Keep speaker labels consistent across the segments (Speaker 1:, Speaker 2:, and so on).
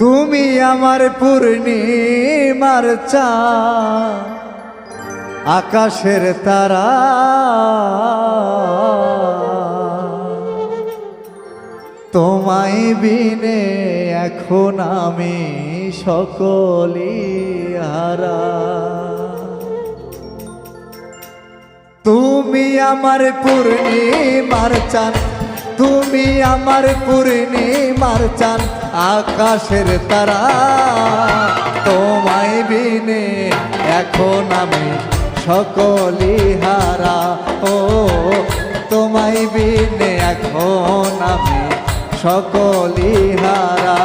Speaker 1: তুমি আমার পূর্ণিমার চা। আকাশের তারা। তোমায় বিনে এখন আমি সকলি হারা। তুমি আমার পূর্ণিমার চান তুমি আমার পূর্ণিমার চান আকাশের তারা, তোমায় বিনে এখন আমি সকলি হারা। ও, তোমায় বিনে এখন আমি সকলি হারা।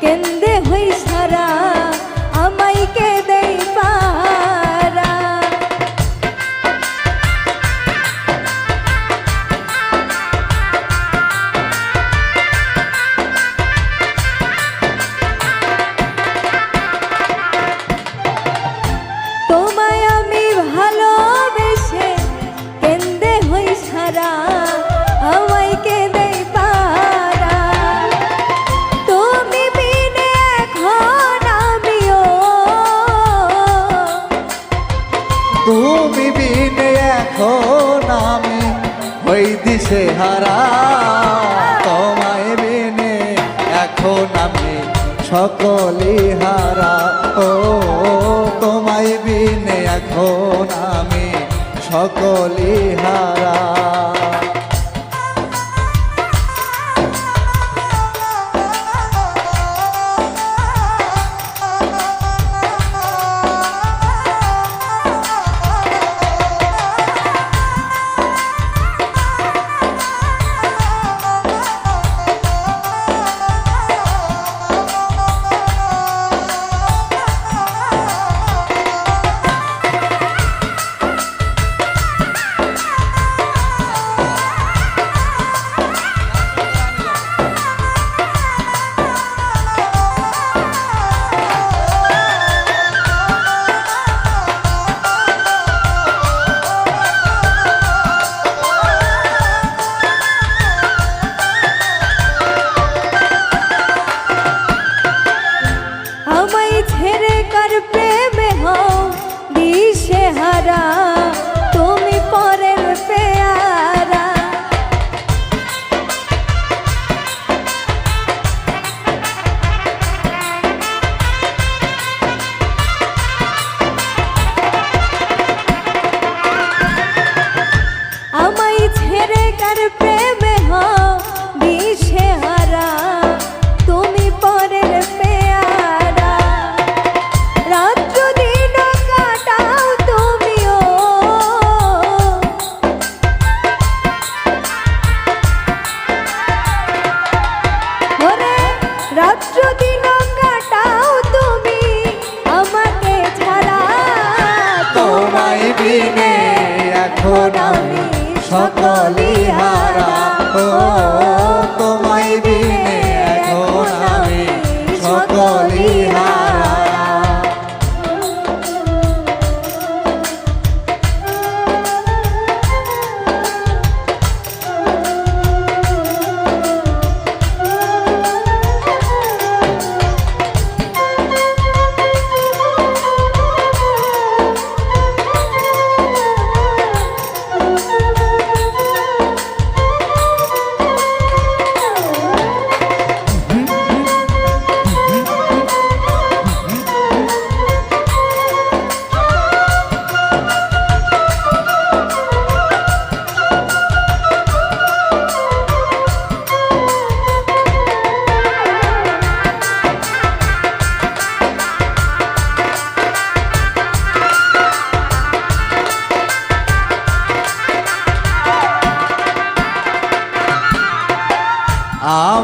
Speaker 2: Can তোমায় বিনে এখন আমি সকলি হারা। ও তোমায় বিনে এখন আমি সকলি হারা।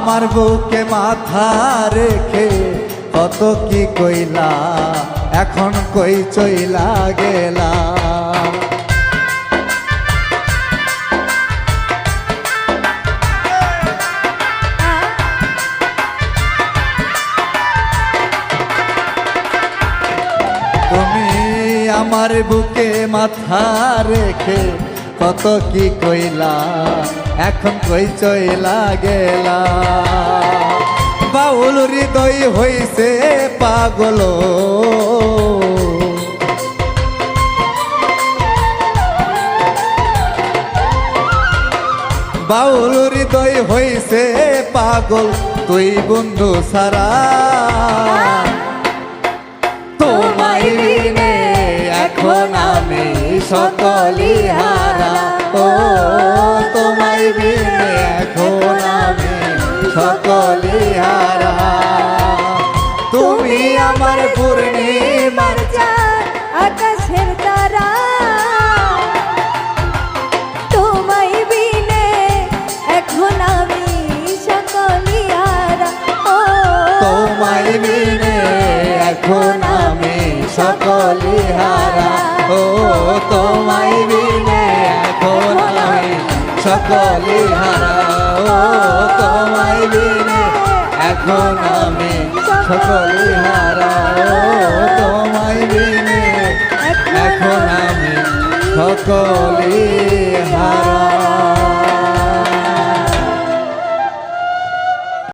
Speaker 1: আমার বুকে মাথা রেখে কত কি কইলা? এখন কই চইলা গেলা? তুমি আমার বুকে মাথা রেখে কত কি কইলা? এখন কই চইলা গেলা বাউল হৃদয় হইছে পাগল। বাউল হৃদয় হইছে পাগল, তুই বন্ধু সারা। তোমায় এখন সকলি হারা ও তোমায় বিনে এখন আমি সকলি হারা তুমি আমার পূর্ণিমার
Speaker 2: চাঁদ, আকাশের তারা। তোমায় বিনে এখন আমি সকলি হারা ও
Speaker 1: তোমায় বিনে এখন আমি সকলি হারা ও তোমায় বিনে এখন আমি সকলি হারা ও তোমায় বিনে এখন আমি সকলি হারা ও তোমায় বিনে এখন আমি সকলি